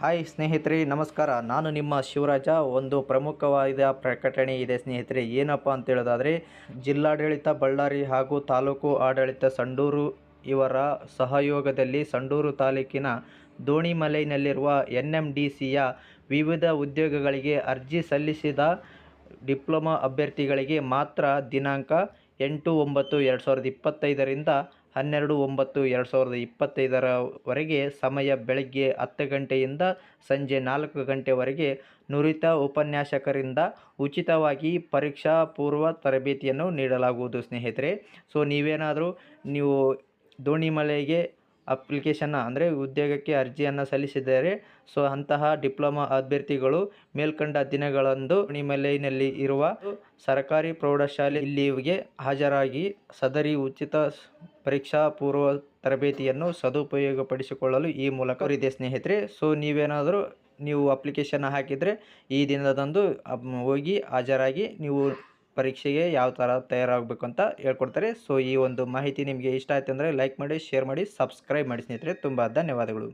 Hi ಸ್ನೇಹಿತರೆ, ನಮಸ್ಕಾರ. ನಾನು ನಿಮ್ಮ ಶಿವರಾಜ. ಒಂದು ಪ್ರಮುಖವಾದ ಪ್ರಕಟಣೆ ಇದೆ ಸ್ನೇಹಿತರೆ. ಏನಪ್ಪ ಅಂತ ಹೇಳೋದಾದರೆ, ಜಿಲ್ಲಾಡಳಿತ ಬಳ್ಳಾರಿ ಹಾಗೂ ತಾಲೂಕು ಆಡಳಿತ ಸಂಡೂರು ಇವರ ಸಹಯೋಗದಲ್ಲಿ ಸಂಡೂರು ತಾಲೂಕಿನ ದೋಣಿಮಲೈನಲ್ಲಿರುವ ಎನ್ ಎಂ ಡಿ ಸಿಯ ವಿವಿಧ ಉದ್ಯೋಗಗಳಿಗೆ ಅರ್ಜಿ ಸಲ್ಲಿಸಿದ ಡಿಪ್ಲೊಮಾ ಅಭ್ಯರ್ಥಿಗಳಿಗೆ ಮಾತ್ರ ದಿನಾಂಕ ಎಂಟು ಒಂಬತ್ತು ಎರಡು ಸಾವಿರದ ಇಪ್ಪತ್ತೈದರಿಂದ ಹನ್ನೆರಡು ಒಂಬತ್ತು ಎರಡು ಸಾವಿರದ ಇಪ್ಪತ್ತೈದರವರೆಗೆ ಸಮಯ ಬೆಳಗ್ಗೆ ಹತ್ತು ಗಂಟೆಯಿಂದ ಸಂಜೆ ನಾಲ್ಕು ಗಂಟೆವರೆಗೆ ನುರಿತ ಉಪನ್ಯಾಸಕರಿಂದ ಉಚಿತವಾಗಿ ಪರೀಕ್ಷಾ ಪೂರ್ವ ತರಬೇತಿಯನ್ನು ನೀಡಲಾಗುವುದು ಸ್ನೇಹಿತರೆ. ಸೊ ನೀವೇನಾದರೂ ನೀವು ದೋಣಿಮಲೆಗೆ ಅಪ್ಲಿಕೇಶನ್ನ ಅಂದರೆ ಉದ್ಯೋಗಕ್ಕೆ ಅರ್ಜಿಯನ್ನು ಸಲ್ಲಿಸಿದರೆ ಸೊ, ಅಂತಹ ಡಿಪ್ಲೊಮಾ ಅಭ್ಯರ್ಥಿಗಳು ಮೇಲ್ಕಂಡ ದಿನಗಳಂದು ನಿಮ್ಮಲೈನಲ್ಲಿ ಇರುವ ಸರ್ಕಾರಿ ಪ್ರೌಢಶಾಲೆ ಇಲ್ಲಿಗೆ ಹಾಜರಾಗಿ ಸದರಿ ಉಚಿತ ಪರೀಕ್ಷಾ ಪೂರ್ವ ತರಬೇತಿಯನ್ನು ಸದುಪಯೋಗಪಡಿಸಿಕೊಳ್ಳಲು ಈ ಮೂಲಕ ಇದೆ ಸ್ನೇಹಿತರೆ. ಸೊ, ನೀವೇನಾದರೂ ನೀವು ಅಪ್ಲಿಕೇಶನ್ ಹಾಕಿದರೆ ಈ ದಿನದಂದು ಹೋಗಿ ಹಾಜರಾಗಿ ನೀವು ಪರೀಕ್ಷೆಗೆ ಯಾವ ಥರ ತಯಾರಾಗಬೇಕು ಅಂತ ಹೇಳ್ಕೊಡ್ತಾರೆ. ಸೊ ಈ ಒಂದು ಮಾಹಿತಿ ನಿಮಗೆ ಇಷ್ಟ ಆಯ್ತು ಅಂದರೆ ಲೈಕ್ ಮಾಡಿ ಶೇರ್ ಮಾಡಿ ಸಬ್ಸ್ಕ್ರೈಬ್ ಮಾಡಿ ಸ್ನೇಹಿತರೆ. ತುಂಬ ಧನ್ಯವಾದಗಳು.